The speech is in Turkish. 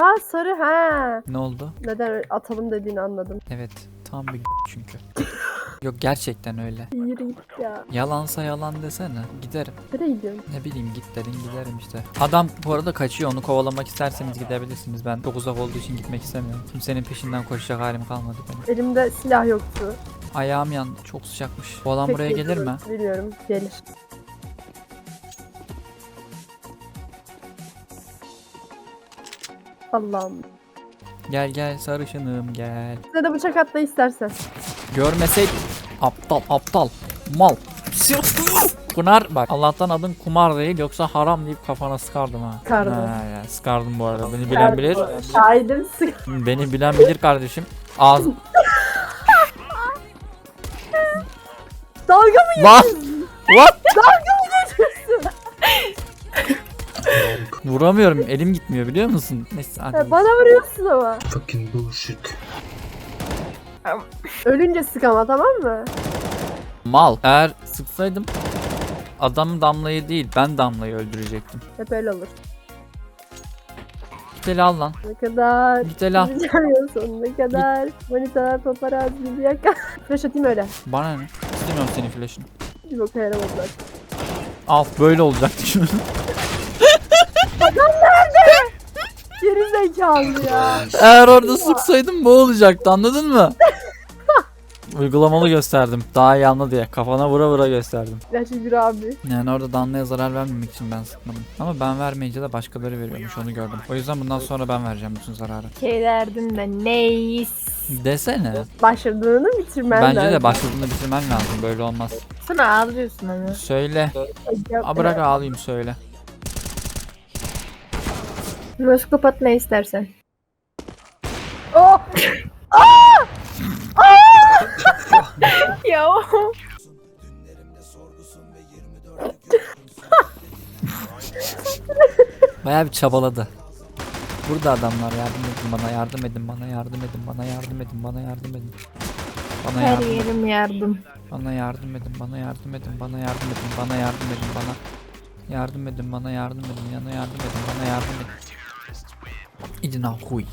Ha sarı ha. Ne oldu? Neden atalım dediğini anladım. Evet. Tam bir çünkü. Yok gerçekten öyle. Yürü git ya. Yalansa yalan desene. Giderim. Nereye gidiyorsun? Ne bileyim git dedin giderim işte. Adam bu arada kaçıyor onu kovalamak isterseniz gidebilirsiniz. Ben çok uzak olduğu için gitmek istemiyorum. Kimsenin peşinden koşacak halim kalmadı benim. Elimde silah yoktu. Ayağım yandı çok sıcakmış. Bu adam buraya Peki, gelir mi? Bilmiyorum. Gelir. Allah'ım. Gel gel sarışınım gel. Size de bıçak atla istersen. Görmeseydik aptal aptal mal. Pınar bak Allah'tan adın kumar değil yoksa haram deyip kafana sıkardım ha. Sıkardın. Ha, ya, sıkardım bu arada. Beni bilen bilir. Şahidim sık. Beni bilen bilir kardeşim. Ağız. Dalga mı Lan! What? geçiyorsun? Vuramıyorum. Elim gitmiyor biliyor musun? Neyse hadi. Ha, Bana vuruyorsun ama. Fucking bullshit. Ölünce sık ama tamam mı? Mal. Eğer sıksaydım adam damlayı değil ben damlayı öldürecektim. Hep öyle olur. Git eli al lan. Ne kadar. Git eli al. Sonuna kadar. Manitalar paparazzi gibi yakar. Flash atayım öyle. Bana ne? İstemiyorum senin flash'ını. Bir boka yaramadılar. Al böyle olacaktı şimdi. Geri zekalı ya. Eğer orada sıksaydım bu olacaktı anladın mı? Uygulamalı gösterdim. Daha iyi anla diye. Kafana vura vura gösterdim. Bir abi. Yani orada Danla'ya zarar vermemek için ben sıkmadım. Ama ben vermeyince de başkaları veriyormuş onu gördüm. O yüzden bundan sonra ben vereceğim bütün zararı. Şey derdim de neyiz. Desene. Başladığını bitirmen Bence lazım. de başladığında bitirmen lazım. Böyle olmaz. Sana ağlıyorsun ama. Söyle. Aa, bırak ağlayayım söyle. Noskop atma istersen. Oh! ya Bayağı bir çabaladı. Burada adamlar yardım edin bana yardım edin bana yardım edin bana yardım edin bana yardım edin. Bana her yardım edin. yerim yardım. Bana yardım edin, bana yardım edin, bana yardım edin, bana yardım edin, bana yardım edin, bana yardım edin, yana yardım edin, bana yardım edin. 一直闹会议。